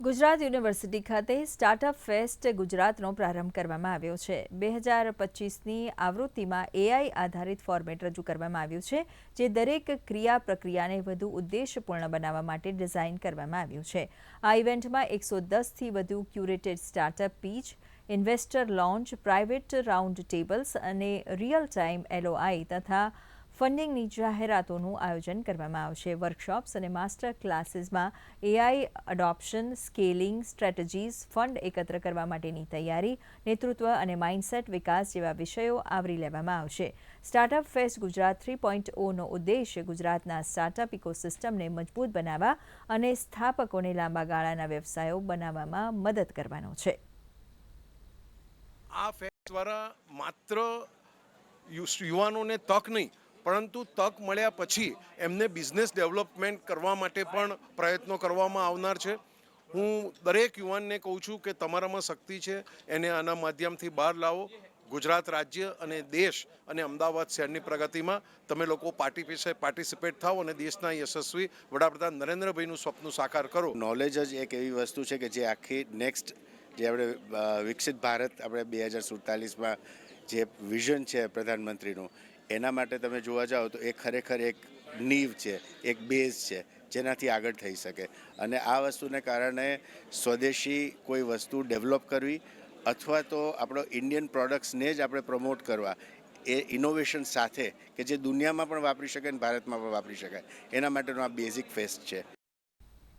Gujarat university ખાતે startup fest ગુજરાતનો પ્રારંભ કરવામાં આવ્યો છે. બે હજાર પચીસની આવૃત્તિમાં એઆઈ આધારિત ફોર્મેટ રજૂ કરવામાં આવ્યું છે, જે દરેક ક્રિયા પ્રક્રિયાને વધુ ઉદ્દેશપૂર્ણ બનાવવા માટે ડિઝાઇન કરવામાં આવ્યું છે. આ ઇવેન્ટમાં એકસો દસથી વધુ curated startup pitch, investor launch, private round tables અને રિયલ ટાઈમ એલઓઆઈ તથા ફંડિંગની જાહેરાતોનું આયોજન કરવામાં આવશે. વર્કશોપ્સ અને માસ્ટર ક્લાસીસમાં AI adoption scaling strategies, fund એકત્ર કરવા માટેની તૈયારી, નેતૃત્વ અને માઇન્ડસેટ વિકાસ જેવા વિષયો આવરી લેવામાં આવશે. Startup fest Gujarat three point ઓનો ઉદ્દેશ ગુજરાતના સ્ટાર્ટઅપ ઇકોસિસ્ટમને મજબૂત બનાવવા અને સ્થાપકોને લાંબા ગાળાના વ્યવસાયો બનાવવામાં મદદ કરવાનો છે. આ ફેસ્ટ દ્વારા માત્ર યુવાનોને તક નહીં પરંતુ તક મળ્યા પછી એમને બિઝનેસ ડેવલપમેન્ટ કરવા માટે પણ પ્રયત્નો કરવામાં આવનાર છે. હું દરેક યુવાનને કહું છું કે તમારામાં શક્તિ છે, એને આના માધ્યમથી બહાર લાવો. ગુજરાત રાજ્ય અને દેશ અને અમદાવાદ શહેરની પ્રગતિમાં તમે લોકો પાર્ટિસિપે પાર્ટિસિપેટ થાઓ અને દેશના યશસ્વી વડાપ્રધાન નરેન્દ્રભાઈનું સ્વપ્ન સાકાર કરો. નોલેજ જ એક એવી વસ્તુ છે કે જે આખી નેક્સ્ટ જે આપણે વિકસિત ભારત આપણે બે હજાર સુડતાલીસમાં જે વિઝન છે પ્રધાનમંત્રીનું એના માટે તમે જોવા જાઓ તો એ ખરેખર એક નીવ છે, એક બેઝ છે, જેનાથી આગળ થઈ શકે. અને આ વસ્તુને કારણે સ્વદેશી કોઈ વસ્તુ ડેવલપ કરવી અથવા તો આપણો ઇન્ડિયન પ્રોડક્ટ્સને જ આપણે પ્રમોટ કરવા, એ ઇનોવેશન સાથે કે જે દુનિયામાં પણ વાપરી શકાય અને ભારતમાં પણ વાપરી શકાય, એના માટેનો આ બેઝિક ફેસ્ટ છે.